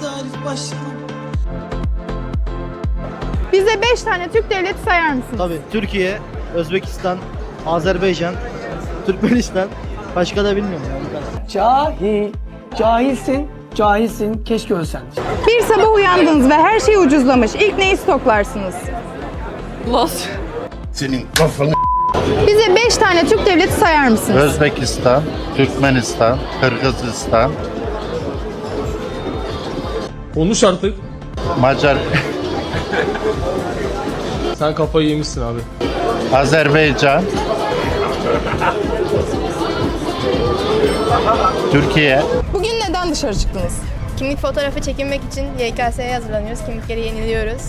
Adalet başkanım. Bize 5 tane Türk devleti sayar mısınız? Tabii Türkiye, Özbekistan, Azerbaycan, Türkmenistan. Başka da bilmiyorum ya. bu kadar. Cahil. Cahilsin. Cahilsin. Keşke ölsen. Bir sabah uyandınız ve her şey ucuzlamış. İlk neyi stoklarsınız? Senin kafanı Bize 5 tane Türk devleti sayar mısınız? Özbekistan, Türkmenistan, Kırgızistan, Konuş artık. Macar, Sen kafayı yemişsin abi. Azerbaycan, Türkiye, Bugün neden dışarı çıktınız? Kimlik fotoğrafı çekinmek için YKS'ye hazırlanıyoruz. Kimlikleri yeniliyoruz.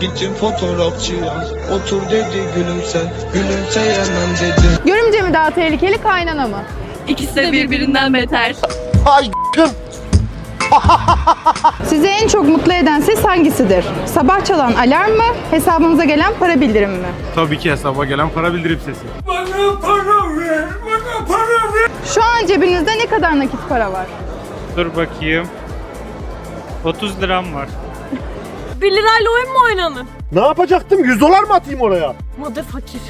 Gittim fotoğrafçıya. Otur dedi gülümse. Gülümseyemem dedi. Görümce mi daha tehlikeli, kaynana mı? İkisi de birbirinden beter. Ay. Sizi en çok mutlu eden ses hangisidir? Sabah çalan alarm mı, hesabınıza gelen para bildirimi mi? Tabii ki hesaba gelen para bildirim sesi. Şu an cebinizde ne kadar nakit para var? Dur bakayım. 30 liram var. 1 lirayla oyun mu oynanır? Ne yapacaktım? 100 dolar mı atayım oraya? Mother fakir.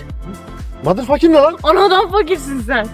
Motherfucking ne lan? Anadan fakirsin sen.